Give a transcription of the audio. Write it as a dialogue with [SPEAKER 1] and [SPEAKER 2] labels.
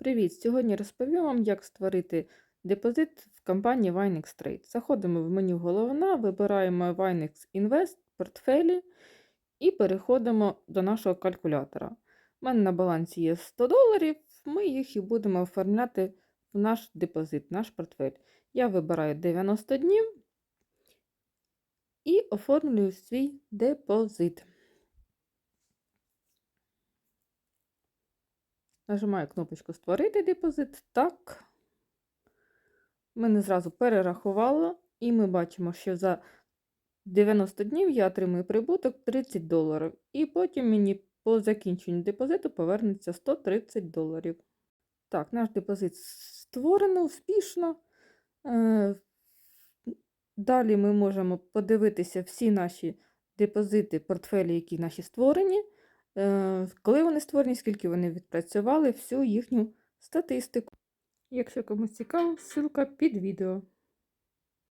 [SPEAKER 1] Привіт! Сьогодні розповім вам, як створити депозит в компанії Winex Trade. Заходимо в меню Головна, вибираємо Winex Invest, портфелі і переходимо до нашого калькулятора. У мене на балансі є 100 доларів, ми їх і будемо оформляти в наш депозит, наш портфель. Я вибираю 90 днів і оформлюю свій депозит. Нажимаю кнопочку Створити депозит. Так. Мене зразу перерахувало, і ми бачимо, що за 90 днів я отримую прибуток 30 доларів. І потім мені по закінченню депозиту повернеться 130 доларів. Так, наш депозит створено успішно. Е, Далі ми можемо подивитися всі наші депозити, портфелі, які наші створені. Е, коли вони створені, скільки вони відпрацювали, всю їхню статистику. Якщо комусь цікаво, ссылка під відео.